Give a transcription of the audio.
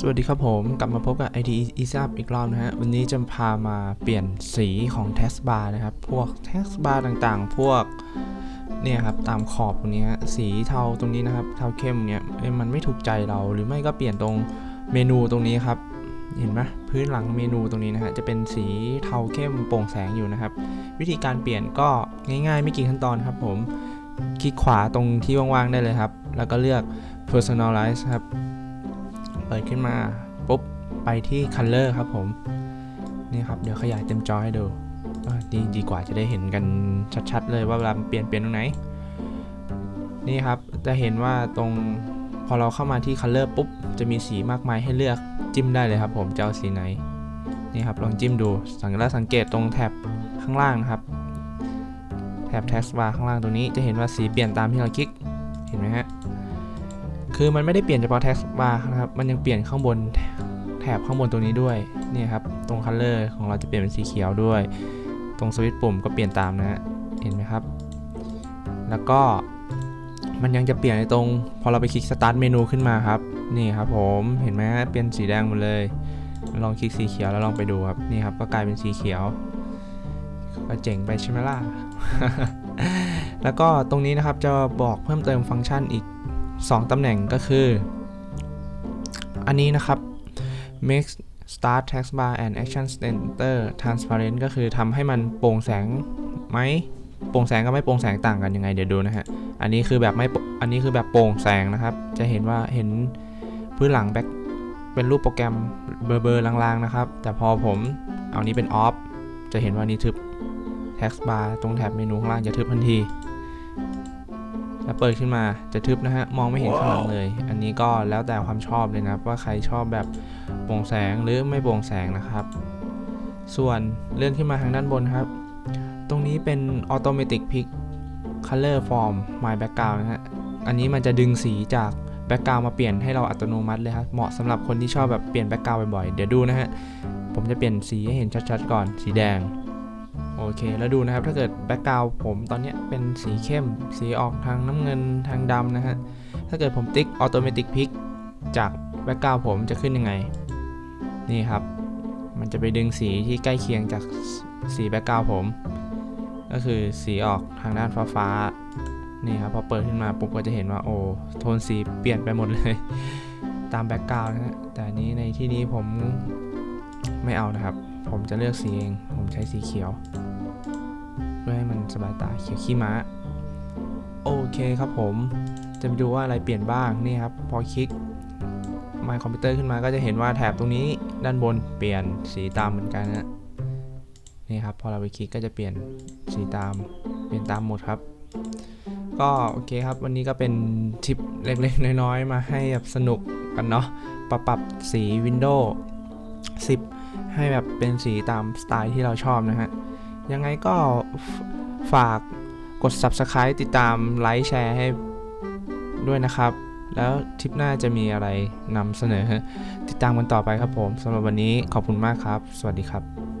สวัสดีครับผม กลับมาพบกับ IT e s a p อีกรอบนะฮะ วันนี้จะพามาเปลี่ยนสีของ t e s t bar นะครับ พวก t e s t bar ต่างๆ พวกเนี่ยครับ ตามขอบตรงนี้สีเทาตรงนี้นะครับ เทาเข้มเนี่ยมันไม่ถูกใจเราหรือไม่ก็เปลี่ยนตรงเมนูตรงนี้ครับ เห็นไหมพื้นหลังเมนูตรงนี้นะฮะ จะเป็นสีเทาเข้มโปร่งแสงอยู่นะครับ วิธีการเปลี่ยนก็ง่ายๆ ไม่กี่ขั้นตอนครับผม คลิกขวาตรงที่ว่างๆได้เลยครับ แล้วก็เลือก personalize ครับ เปิดขึ้นมาปุ๊บไปที่ color ครับผมนี่ครับเดี๋ยวขยายเต็มจอให้ดูดีดีกว่าจะได้เห็นกันชัดๆเลยว่าเวลาเปลี่ยนเปลี่ยนตรงไหน นี่ครับจะเห็นว่าตรงพอเราเข้ามาที่ color ปุ๊บจะมีสีมากมายให้เลือกจิ้มได้เลยครับ ผมจะเอาสีไหนนี่ครับลองจิ้มดูสังแล้วสังเกตตรงแท็บข้างล่างครับแท็บ text bar ข้างล่างตรงนี้จะเห็นว่าสีเปลี่ยนตามที่เราคลิกเห็นไหมฮะ คือมันไม่ได้เปลี่ยนเฉพาะ text bar นะครับ มันยังเปลี่ยนข้างบนแถบข้างบนตรงนี้ด้วย เนี่ยครับ ตรง color ของเราจะเปลี่ยนเป็นสีเขียวด้วย ตรงสวิตช์ปุ่มก็เปลี่ยนตามนะฮะ เห็นไหมครับ แล้วก็มันยังจะเปลี่ยนในตรง พอเราไปคลิก start เมนูขึ้นมาครับ นี่ครับผม เห็นไหมเปลี่ยนสีแดงหมดเลย ลองคลิกสีเขียวแล้วลองไปดูครับ นี่ครับ ก็กลายเป็นสีเขียว ก็เจ๋งไปใช่ไหมล่ะ แล้วก็ตรงนี้นะครับจะบอกเพิ่มเติมฟังก์ชันอีก 2ตำแหน่งก็คือ อันนี้นะครับ make start text bar and action center transparent ก็คือทำให้มันโปร่งแสงไหมโปร่งแสงกับไม่โปร่งแสงต่างกันยังไงเดี๋ยวดูนะฮะ อันนี้คือแบบไม่ อันนี้คือแบบโปร่งแสงนะครับ จะเห็นว่าเห็นพื้นหลังแบ็คเป็นรูปโปรแกรมเบอร์เบอร์ลางๆนะครับ แต่พอผมเอานี้เป็น off จะเห็นว่านี้ทึบ text bar ตรงแถบเมนูข้างล่างจะทึบทันที แล้วเปิดขึ้นมาจะทึบนะฮะมองไม่เห็นข้างหลังเลย อันนี้ก็แล้วแต่ความชอบเลยนะครับว่าใครชอบแบบโปร่งแสงหรือไม่โปร่งแสงนะครับ ส่วนเลื่อนขึ้นมาทางด้านบนครับ ตรงนี้เป็น automatic pick color from my background นะฮะอันนี้มันจะดึงสีจากแบ็กกราวมาเปลี่ยนให้เราอัตโนมัติเลยครับเหมาะสำหรับคนที่ชอบแบบเปลี่ยนแบ็กกราวบ่อยๆ เดี๋ยวดูนะฮะ ผมจะเปลี่ยนสีให้เห็นชัดๆก่อน สีแดง โอเค แล้วดูนะครับ ถ้าเกิดแบ็กกราวผมตอนนี้เป็นสีเข้ม สีออกทางน้ำเงินทางดำนะฮะ ถ้าเกิดผมติ๊ก automatic pick จากแบ็กกราวผมจะขึ้นยังไง นี่ครับ มันจะไปดึงสีที่ใกล้เคียงจากสีแบ็กกราวผม ก็คือสีออกทางด้านฟ้าฟ้านี่ครับ พอเปิดขึ้นมาปุ๊บก็จะเห็นว่าโอ้โทนสีเปลี่ยนไปหมดเลย ตามแบ็กกราวนะฮะ แต่นี้ในที่นี้ผมไม่เอานะครับ ผมจะเลือกสีเอง ผมใช้สีเขียว สบายตาเขียวขี้ม้า โอเคครับผม จะไปดูว่าอะไรเปลี่ยนบ้างนี่ครับ พอคลิก My Computer ขึ้นมาก็จะเห็นว่าแถบตรงนี้ด้านบนเปลี่ยนสีตามเหมือนกันนะนี่ครับพอเราไปคลิกก็จะเปลี่ยนสีตามเปลี่ยนตามหมดครับ ก็โอเคครับ วันนี้ก็เป็นทิปเล็กๆ น้อยๆ มาให้แบบสนุกกันเนาะปรับปรับสี Windows 10 ให้แบบเป็นสีตามสไตล์ที่เราชอบนะฮะ ยังไงก็ฝากกด Subscribe ติดตามไลค์แชร์ให้ด้วยนะครับ แล้วทริปหน้าจะมีอะไรนำเสนอ ติดตามกันต่อไปครับผมสำหรับวันนี้ขอบคุณมากครับ สวัสดีครับ